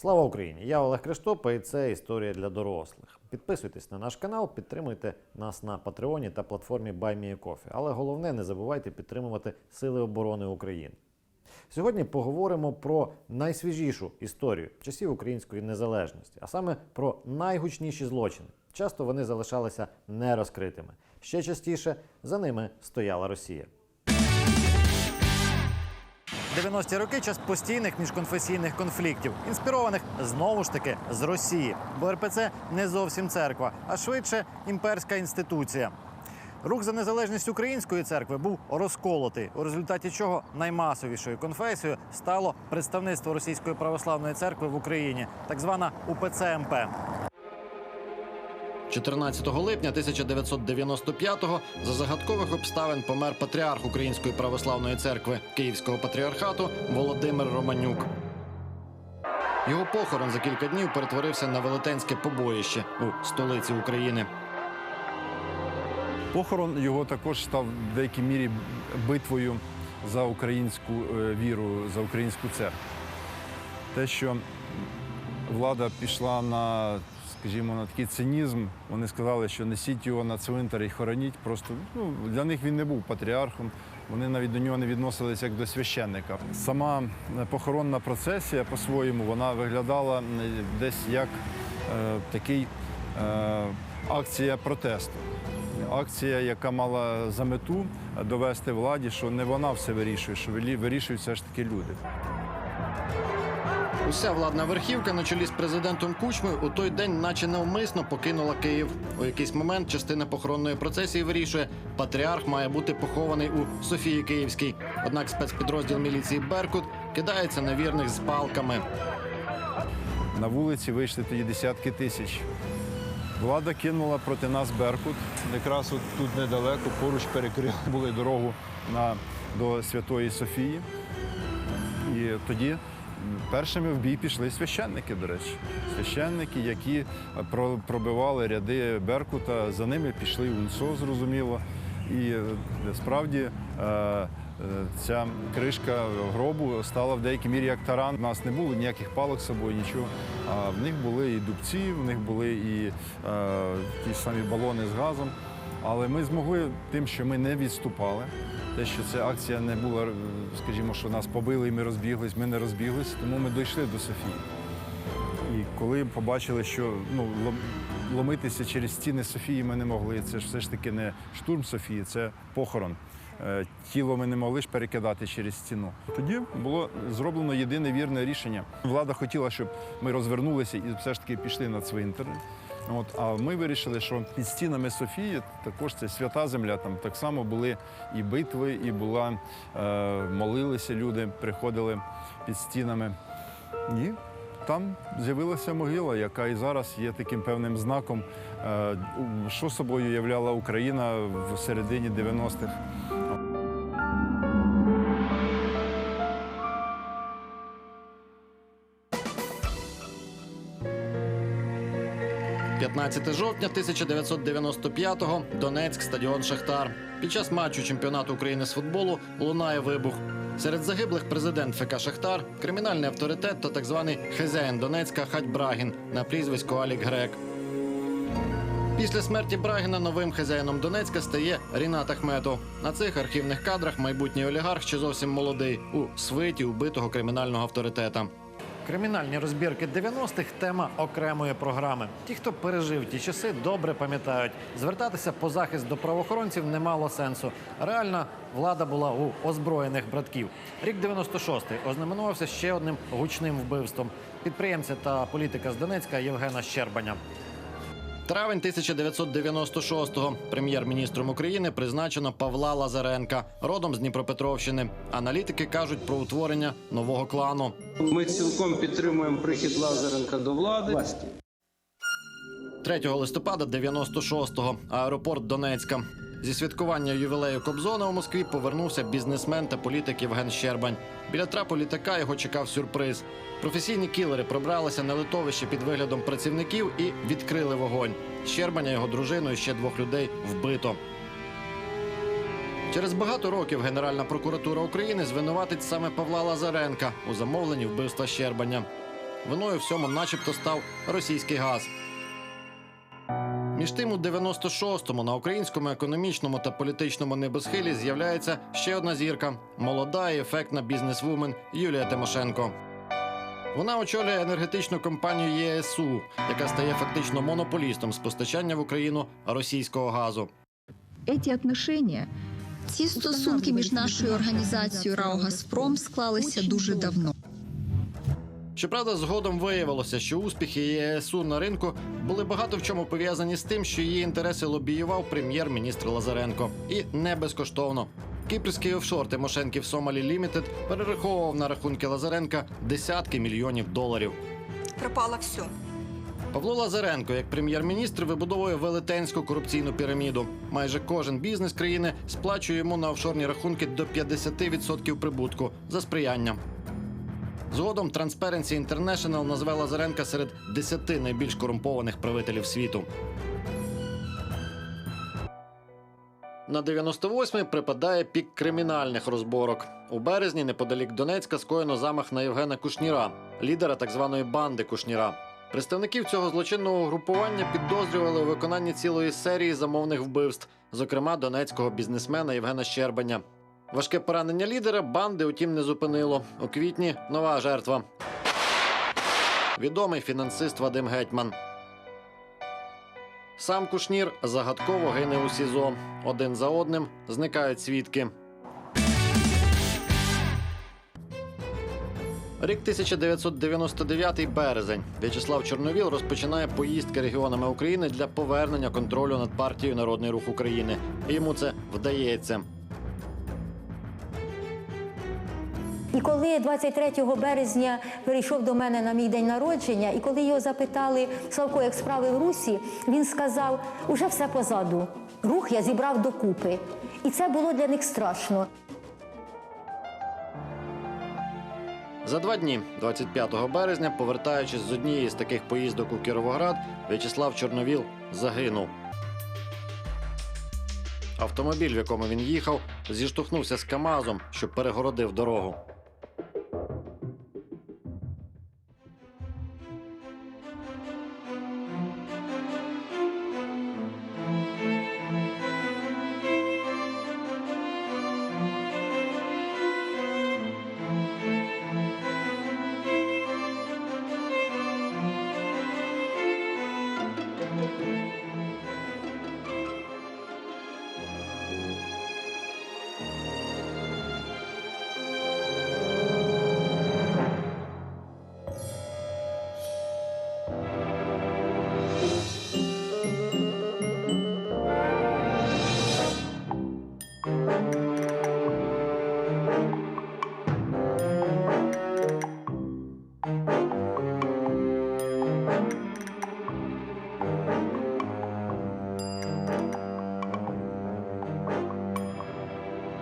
Слава Україні! Я Олег Криштопа і це історія для дорослих. Підписуйтесь на наш канал, підтримуйте нас на Патреоні та платформі BuyMeACoffee. Але головне, не забувайте підтримувати Сили оборони України. Сьогодні поговоримо про найсвіжішу історію часів української незалежності, а саме про найгучніші злочини. Часто вони залишалися нерозкритими. Ще частіше за ними стояла Росія. 90-ті роки час постійних міжконфесійних конфліктів, інспірованих знову ж таки з Росії, бо РПЦ не зовсім церква, а швидше імперська інституція. Рух за незалежність української церкви був розколотий, у результаті чого наймасовішою конфесією стало представництво Російської православної церкви в Україні, так звана УПЦ. 14 липня 1995-го за загадкових обставин помер патріарх Української православної церкви Київського патріархату Володимир Романюк. Його похорон за кілька днів перетворився на велетенське побоїще у столиці України. Похорон його також став в деякій мірі битвою за українську е, віру, за українську церкву. Те, що влада пішла на, скажімо, на такий цинізм, вони сказали, що несіть його на цвинтар і хороніть. Просто ну, для них він не був патріархом. Вони навіть до нього не відносилися як до священника. Сама е, похоронна процесія по-своєму вона виглядала десь як е, такий е, акція протесту. Акція, яка мала за мету довести владі, що не вона все вирішує, що вирішують все ж таки люди. Уся владна верхівка на чолі з президентом Кучмою у той день, наче навмисно, покинула Київ. У якийсь момент частина похоронної процесії вирішує, патріарх має бути похований у Софії Київській. Однак спецпідрозділ міліції Беркут кидається на вірних з палками. На вулиці вийшли тоді десятки тисяч. Влада кинула проти нас Беркут. Якраз от тут недалеко, поруч перекрили дорогу на, до Святої Софії. І тоді першими в бій пішли священники, до речі. Священники, які е, пробивали ряди Беркута, за ними пішли УНСО, зрозуміло. І е, справді е, ця кришка гробу стала в деякій мірі як таран. У нас не було ніяких палок з собою, нічого. А в них були і дубці, в них були і ті самі балони з газом. Але ми змогли тим, що ми не відступали. Те, що ця акція не була, скажімо, що нас побили і ми розбіглись, ми не розбіглись, тому ми дійшли до Софії. І коли побачили, що ну, ломитися через стіни Софії ми не могли, це ж все ж таки не штурм Софії, це похорон. Е, Тіло ми не могли ж перекидати через стіну. Тоді було зроблено єдине вірне рішення. Влада хотіла, щоб ми розвернулися і все ж таки пішли на цвинтар. От, а ми вирішили, що під стінами Софії також це свята земля. Там так само були і битви, і була е, молилися люди, приходили під стінами. І там з'явилася могила, яка і зараз є таким певним знаком, е, що собою являла Україна в середині 90-х. 15 жовтня 1995-го Донецьк, стадіон Шахтар. Під час матчу чемпіонату України з футболу лунає вибух. Серед загиблих президент ФК Шахтар, кримінальний авторитет та так званий хазяїн Донецька Хать Брагін на прізвисько Алік Грек. Після смерті Брагіна новим хазяїном Донецька стає Рінат Ахметов. На цих архівних кадрах майбутній олігарх ще зовсім молодий у свиті убитого кримінального авторитета. Кримінальні розбірки 90-х – тема окремої програми. Ті, хто пережив ті часи, добре пам'ятають. Звертатися по захист до правоохоронців не мало сенсу. Реальна влада була у озброєних братків. Рік 96-й ознаменувався ще одним гучним вбивством підприємця та політика з Донецька Євгена Щербаня. Травень 1996-го прем'єр-міністром України призначено Павла Лазаренка, родом з Дніпропетровщини. Аналітики кажуть про утворення нового клану. Ми цілком підтримуємо прихід Лазаренка до влади. 3 листопада 96-го аеропорт Донецька. Зі святкування ювілею Кобзона у Москві повернувся бізнесмен та політик Євген Щербань. Біля трапу літака його чекав сюрприз. Професійні кілери пробралися на литовище під виглядом працівників і відкрили вогонь. Щербаня, його дружину і ще двох людей вбито. Через багато років Генеральна прокуратура України звинуватить саме Павла Лазаренка у замовленні вбивства Щербаня. виною всьому, начебто, став російський газ. Між тим, у 96-му на українському економічному та політичному небосхилі з'являється ще одна зірка молода і ефектна бізнесвумен Юлія Тимошенко. Вона очолює енергетичну компанію ЄСУ, яка стає фактично монополістом з постачання в Україну російського газу. Эти отношения Ці стосунки між нашою організацією РАО «Газпром» склалися дуже давно. Щоправда, згодом виявилося, що успіхи ЄСУ на ринку були багато в чому пов'язані з тим, що її інтереси лобіював прем'єр-міністр Лазаренко, і не безкоштовно. Кіпрський офшор Тимошенків Сомалі Лімітед перераховував на рахунки Лазаренка десятки мільйонів доларів. пропало все. Павло Лазаренко, як прем'єр-міністр, вибудовує велетенську корупційну піраміду. Майже кожен бізнес країни сплачує йому на офшорні рахунки до 50% прибутку за сприяння. Згодом Transparency International назве Лазаренка серед 10 найбільш корумпованих правителів світу. На 98-й припадає пік кримінальних розборок. У березні, неподалік Донецька, скоєно замах на Євгена Кушніра, лідера так званої банди Кушніра. Представників цього злочинного групування підозрювали у виконанні цілої серії замовних вбивств, зокрема донецького бізнесмена Євгена Щербаня. Важке поранення лідера банди, утім, не зупинило. У квітні нова жертва. Відомий фінансист Вадим Гетьман. Сам Кушнір загадково гине у СІЗО. Один за одним зникають свідки. Рік 1999 березень. В'ячеслав Чорновіл розпочинає поїздки регіонами України для повернення контролю над партією Народний рух України. Йому це вдається. І коли 23 березня прийшов до мене на мій день народження, і коли його запитали Славко, як справи в Русі, він сказав: уже все позаду. Рух я зібрав докупи. І це було для них страшно. За два дні, 25 березня, повертаючись з однієї з таких поїздок у Кіровоград, В'ячеслав Чорновіл загинув. Автомобіль, в якому він їхав, зіштовхнувся з Камазом, що перегородив дорогу.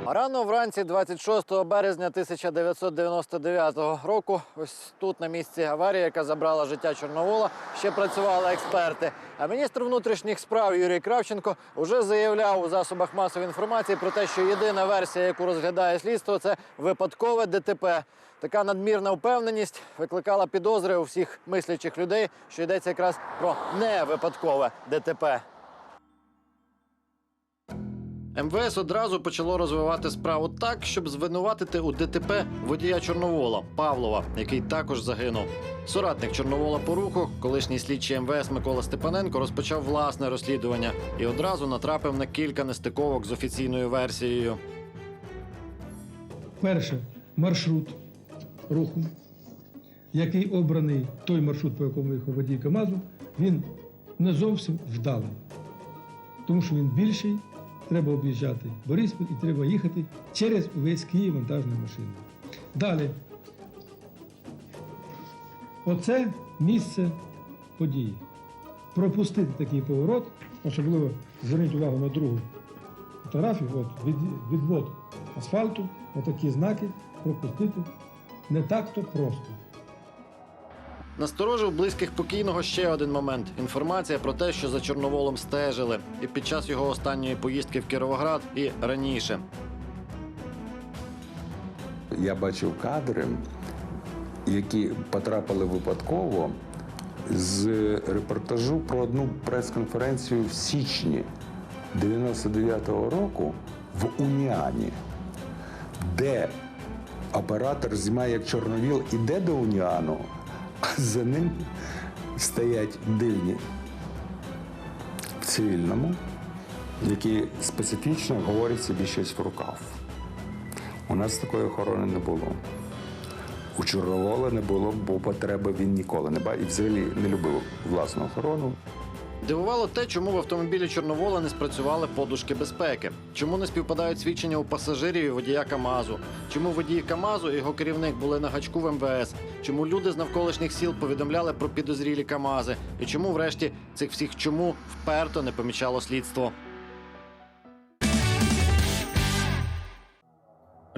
Рано вранці 26 березня 1999 року, ось тут на місці аварії, яка забрала життя Чорновола, ще працювали експерти. А міністр внутрішніх справ Юрій Кравченко вже заявляв у засобах масової інформації про те, що єдина версія, яку розглядає слідство, це випадкове ДТП. Така надмірна впевненість викликала підозри у всіх мислячих людей, що йдеться якраз про невипадкове ДТП. МВС одразу почало розвивати справу так, щоб звинуватити у ДТП водія Чорновола Павлова, який також загинув. Соратник Чорновола по руху, колишній слідчий МВС Микола Степаненко, розпочав власне розслідування і одразу натрапив на кілька нестиковок з офіційною версією. Перше маршрут руху, який обраний той маршрут, по якому їхав водій КАМАЗу, він не зовсім вдалий. Тому що він більший, треба об'їжджати Бориспіль і треба їхати через увесь Київ вантажною машиною. Далі. Оце місце події. Пропустити такий поворот, особливо зверніть увагу на другу фотографію, от, від, відвод асфальту, отакі знаки пропустити не так-то просто. Насторожив близьких покійного ще один момент: інформація про те, що за Чорноволом стежили, і під час його останньої поїздки в Кіровоград, і раніше. Я бачив кадри, які потрапили випадково з репортажу про одну прес-конференцію в січні 99-го року в Уніані, де оператор знімає як чорновіл іде до Уніану, а за ним стоять дивні в цивільному, які специфічно говорять собі щось в рукав. У нас такої охорони не було. У Чорновола не було, бо потреби він ніколи не бачив і взагалі не любив власну охорону. Дивувало те, чому в автомобілі Чорновола не спрацювали подушки безпеки, чому не співпадають свідчення у пасажирів і водія Камазу, чому водій Камазу і його керівник були на гачку в МВС, чому люди з навколишніх сіл повідомляли про підозрілі Камази, і чому, врешті, цих всіх чому вперто не помічало слідство.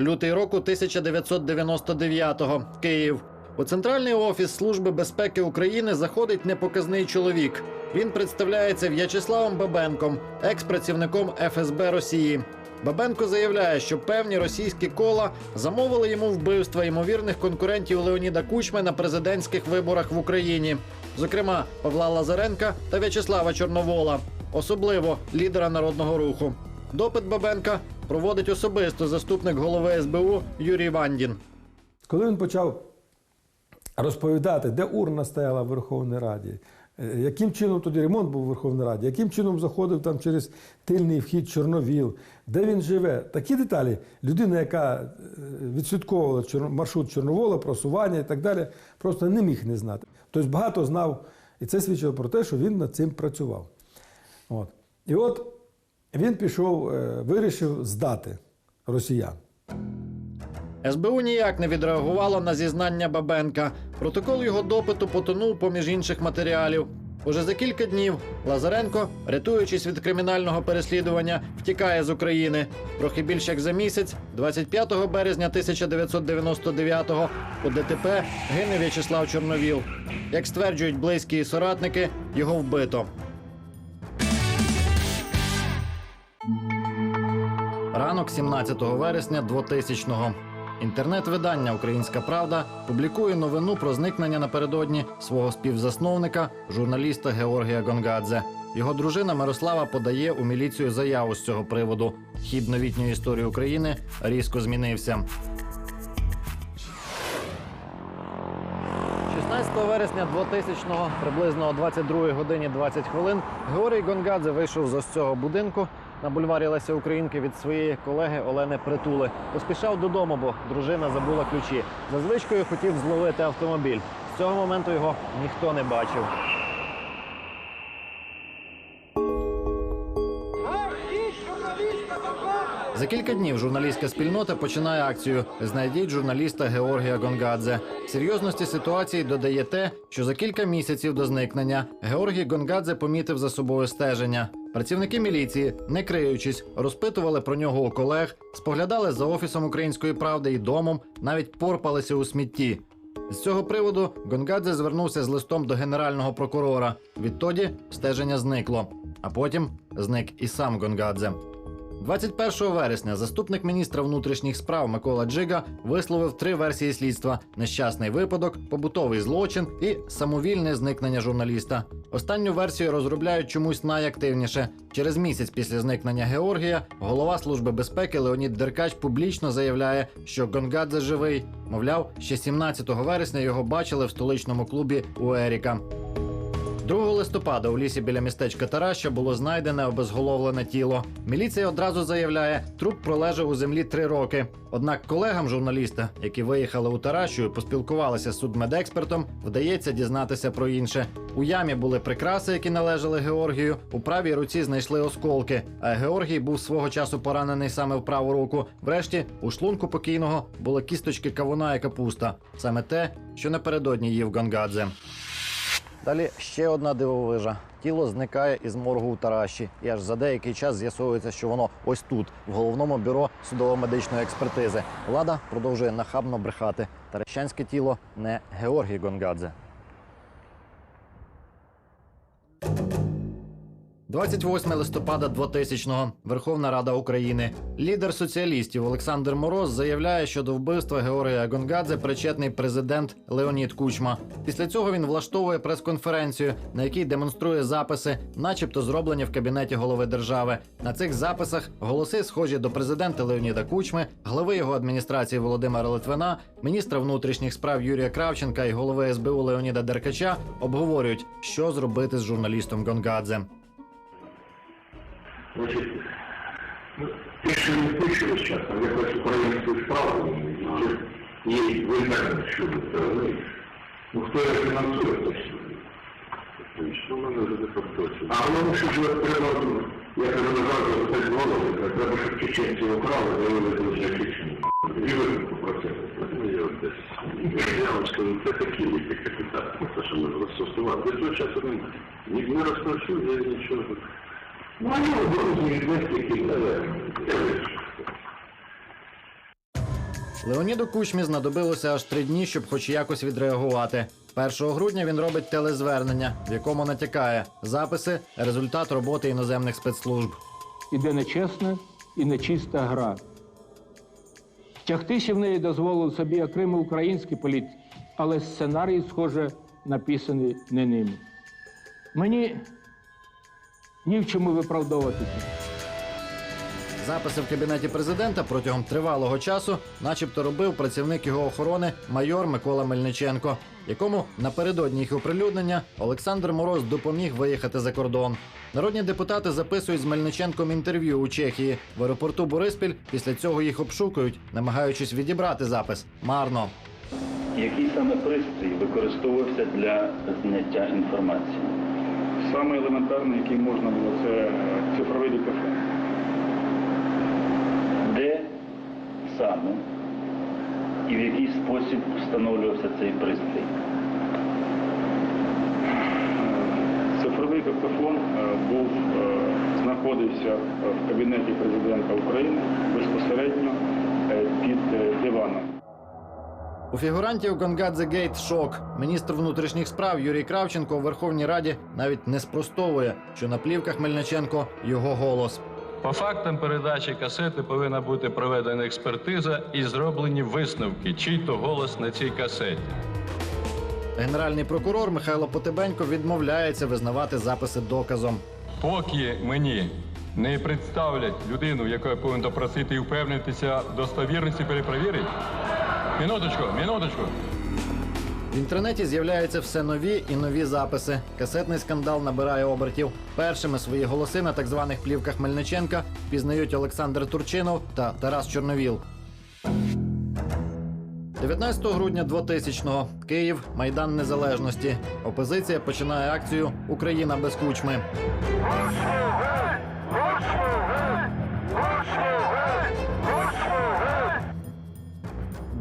Лютий року 1999-го. Київ. У центральний офіс Служби безпеки України заходить непоказний чоловік. Він представляється В'ячеславом Бабенком, екс-працівником ФСБ Росії. Бабенко заявляє, що певні російські кола замовили йому вбивства ймовірних конкурентів Леоніда Кучми на президентських виборах в Україні, зокрема Павла Лазаренка та В'ячеслава Чорновола, особливо лідера народного руху. Допит Бабенка проводить особисто заступник голови СБУ Юрій Вандін. Коли він почав розповідати, де урна стояла в Верховній Раді, яким чином тоді ремонт був у Верховній Раді, яким чином заходив там через тильний вхід Чорновіл, де він живе, такі деталі людина, яка е, відслідковувала маршрут Чорновола, просування і так далі, просто не міг не знати. Тобто багато знав, і це свідчило про те, що він над цим працював. От. І от він пішов, е, вирішив здати росіян. СБУ ніяк не відреагувало на зізнання Бабенка. Протокол його допиту потонув поміж інших матеріалів. Уже за кілька днів Лазаренко, рятуючись від кримінального переслідування, втікає з України. Трохи більше як за місяць, 25 березня 1999-го, у ДТП гине В'ячеслав Чорновіл. Як стверджують близькі і соратники, його вбито. Ранок 17 вересня 2000-го. Інтернет-видання Українська Правда публікує новину про зникнення напередодні свого співзасновника, журналіста Георгія Гонгадзе. Його дружина Мирослава подає у міліцію заяву з цього приводу. Хід новітньої історії України різко змінився. 16 вересня 2000-го, приблизно о 22 годині 20 хвилин, Георгій Гонгадзе вийшов з ось цього будинку на бульварі Леся Українки від своєї колеги Олени Притули. Поспішав додому, бо дружина забула ключі. За звичкою хотів зловити автомобіль. З цього моменту його ніхто не бачив. За кілька днів журналістська спільнота починає акцію Знайдіть журналіста Георгія Гонгадзе. Серйозності ситуації додає те, що за кілька місяців до зникнення Георгій Гонгадзе помітив за собою стеження. Працівники міліції, не криючись, розпитували про нього у колег, споглядали за офісом української правди і домом, навіть порпалися у смітті. З цього приводу Гонгадзе звернувся з листом до генерального прокурора. Відтоді стеження зникло, а потім зник і сам Гонгадзе. 21 вересня заступник міністра внутрішніх справ Микола Джига висловив три версії слідства: нещасний випадок, побутовий злочин і самовільне зникнення журналіста. Останню версію розробляють чомусь найактивніше. Через місяць після зникнення Георгія голова служби безпеки Леонід Деркач публічно заявляє, що Гонгадзе живий. Мовляв, ще 17 вересня його бачили в столичному клубі у Еріка. 2 листопада у лісі біля містечка Тараща було знайдене обезголовлене тіло. Міліція одразу заявляє, труп пролежав у землі три роки. Однак колегам журналіста, які виїхали у Таращу і поспілкувалися з судмедекспертом, вдається дізнатися про інше. У ямі були прикраси, які належали Георгію. У правій руці знайшли осколки. А Георгій був свого часу поранений саме в праву руку. Врешті у шлунку покійного були кісточки кавуна і капуста. Саме те, що напередодні їв Гонгадзе. Далі ще одна дивовижа. Тіло зникає із моргу у Тараші, і аж за деякий час з'ясовується, що воно ось тут, в головному бюро судово-медичної експертизи. Влада продовжує нахабно брехати. Таращанське тіло не Георгій Гонгадзе. 28 листопада 2000-го. Верховна Рада України. Лідер соціалістів Олександр Мороз заявляє, що до вбивства Георгія Гонгадзе причетний президент Леонід Кучма. Після цього він влаштовує прес-конференцію, на якій демонструє записи, начебто зроблені в кабінеті голови держави. На цих записах голоси схожі до президента Леоніда Кучми, глави його адміністрації Володимира Литвина, міністра внутрішніх справ Юрія Кравченка і голови СБУ Леоніда Деркача обговорюють, що зробити з журналістом Гонгадзе. Значит, ну, те, не случилось сейчас, а якось українську справу, є в інтернет щодо цього. Ну, хто його фінансує, то що? Мене вже не. А воно що ж треба, я кажу, назад, запитати голову, треба, щоб чеченці украли, заявили дуже чечені. І визнати процесу. Ну, я я вам скажу, це такі ліки капітал, це що ми розсосували. До цього часу. Ні, не розповсюджує нічого. Ну, образую Леоніду Кучмі знадобилося аж три дні, щоб хоч якось відреагувати. 1 грудня він робить телезвернення, в якому натякає записи, результат роботи іноземних спецслужб. іде нечесна і нечиста гра. Тягтися в неї дозволив собі окремі українські політики, але сценарій, схоже, написаний не ними. Мені ні в чому виправдовуватися. Записи в кабінеті президента протягом тривалого часу, начебто, робив працівник його охорони майор Микола Мельниченко, якому напередодні їх оприлюднення Олександр Мороз допоміг виїхати за кордон. Народні депутати записують з Мельниченком інтерв'ю у Чехії в аеропорту Бориспіль. Після цього їх обшукують, намагаючись відібрати запис. Марно. Який саме пристрій використовувався для зняття інформації? Саме елементарне, який можна було, це цифровий диктофон. Де саме і в який спосіб встановлювався цей пристрій? Цифровий диктофон е, був, е, знаходився в кабінеті президента України безпосередньо е, під е, диваном. У фігурантів Гонгадзе Гейт шок. Міністр внутрішніх справ Юрій Кравченко у Верховній Раді навіть не спростовує, що на плівках Мельниченко його голос. По фактам передачі касети повинна бути проведена експертиза і зроблені висновки, чий то голос на цій касеті. Генеральний прокурор Михайло Потебенько відмовляється визнавати записи доказом. Поки мені не представлять людину, яку я повинен допросити і впевнитися в достовірності перепровірить. Минуточку, минуточку. В інтернеті з'являються все нові і нові записи. Касетний скандал набирає обертів. Першими свої голоси на так званих плівках Мельниченка пізнають Олександр Турчинов та Тарас Чорновіл. 19 грудня 2000-го. Київ, Майдан Незалежності. Опозиція починає акцію Україна без кучми.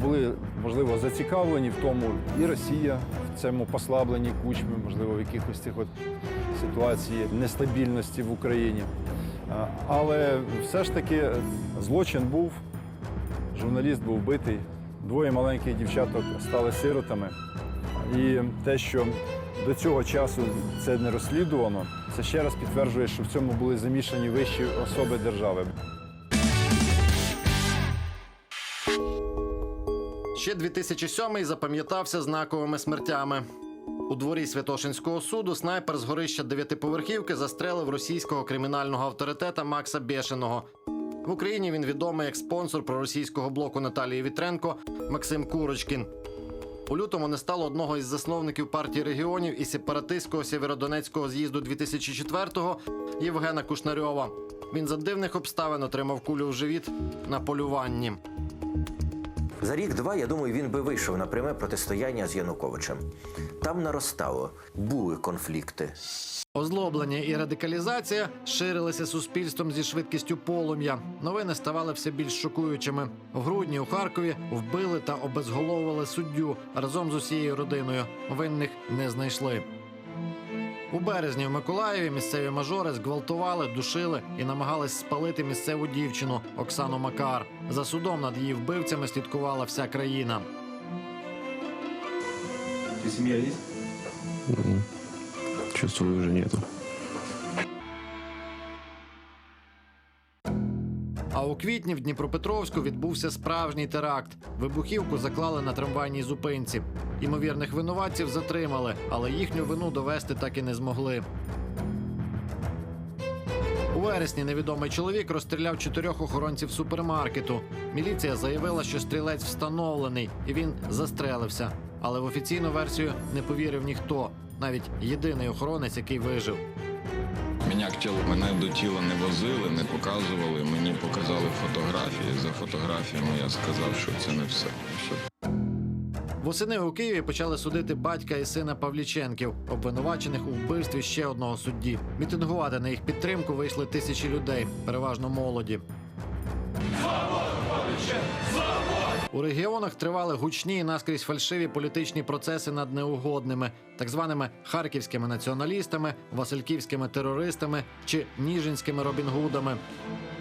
Були, можливо, зацікавлені в тому і Росія в цьому послабленні кучми, можливо, в якихось цих от ситуації нестабільності в Україні. Але все ж таки злочин був, журналіст був вбитий, двоє маленьких дівчаток стали сиротами. І те, що до цього часу це не розслідувано, це ще раз підтверджує, що в цьому були замішані вищі особи держави. Ще 2007-й запам'ятався знаковими смертями. У дворі Святошинського суду снайпер з горища дев'ятиповерхівки застрелив російського кримінального авторитета Макса Бєшеного. В Україні він відомий як спонсор проросійського блоку Наталії Вітренко Максим Курочкін. У лютому не стало одного із засновників партії регіонів і сепаратистського сєвєродонецького з'їзду 2004-го Євгена Кушнарьова. Він за дивних обставин отримав кулю в живіт на полюванні. За рік-два, я думаю, він би вийшов на пряме протистояння з Януковичем. Там наростало, були конфлікти. Озлоблення і радикалізація ширилися суспільством зі швидкістю полум'я. Новини ставали все більш шокуючими. В грудні у Харкові вбили та обезголовували суддю разом з усією родиною. Винних не знайшли. У березні в Миколаєві місцеві мажори зґвалтували, душили і намагались спалити місцеву дівчину Оксану Макар. За судом над її вбивцями слідкувала вся країна. Ти сім'я є? Чувствую, вже нету. У квітні в Дніпропетровську відбувся справжній теракт. Вибухівку заклали на трамвайній зупинці. Імовірних винуватців затримали, але їхню вину довести так і не змогли. У вересні невідомий чоловік розстріляв чотирьох охоронців супермаркету. Міліція заявила, що стрілець встановлений і він застрелився. Але в офіційну версію не повірив ніхто, навіть єдиний охоронець, який вижив. Мене к тілу мене до тіла не возили, не показували. Мені показали фотографії. За фотографіями я сказав, що це не все. Восени у Києві почали судити батька і сина Павліченків, обвинувачених у вбивстві ще одного судді. Мітингувати на їх підтримку вийшли тисячі людей, переважно молоді. У регіонах тривали гучні і наскрізь фальшиві політичні процеси над неугодними, так званими харківськими націоналістами, васильківськими терористами чи ніжинськими робінгудами.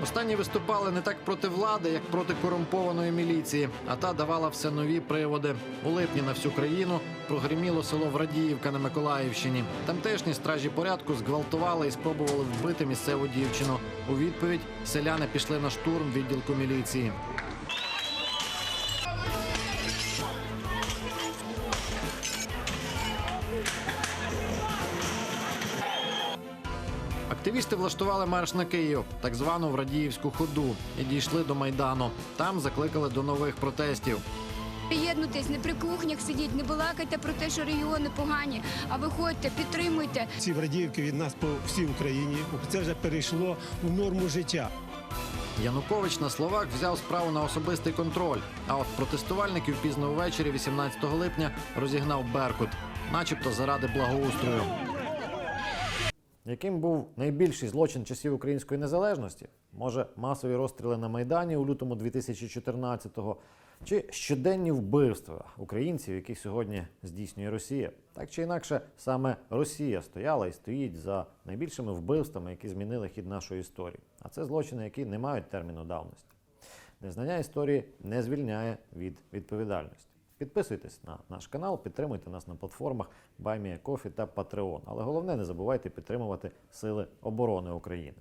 Останні виступали не так проти влади, як проти корумпованої міліції, а та давала все нові приводи. У липні на всю країну прогреміло село Врадіївка на Миколаївщині. Тамтешні стражі порядку зґвалтували і спробували вбити місцеву дівчину. У відповідь селяни пішли на штурм відділку міліції. Активісти влаштували марш на Київ, так звану Врадіївську ходу, і дійшли до майдану. Там закликали до нових протестів. Приєднуйтесь, не при кухнях сидіть, не балакайте про те, що регіони погані, а виходьте, підтримуйте. Ці Врадіївки від нас по всій Україні. Це вже перейшло в норму життя. Янукович на словах взяв справу на особистий контроль. А от протестувальників пізно ввечері, 18 липня, розігнав Беркут, начебто заради благоустрою. Яким був найбільший злочин часів української незалежності? Може, масові розстріли на Майдані у лютому 2014-го, чи щоденні вбивства українців, які сьогодні здійснює Росія? Так чи інакше, саме Росія стояла і стоїть за найбільшими вбивствами, які змінили хід нашої історії. А це злочини, які не мають терміну давності. Незнання історії не звільняє від відповідальності. Підписуйтесь на наш канал, підтримуйте нас на платформах BuyMeACoffee та Patreon. Але головне, не забувайте підтримувати Сили оборони України.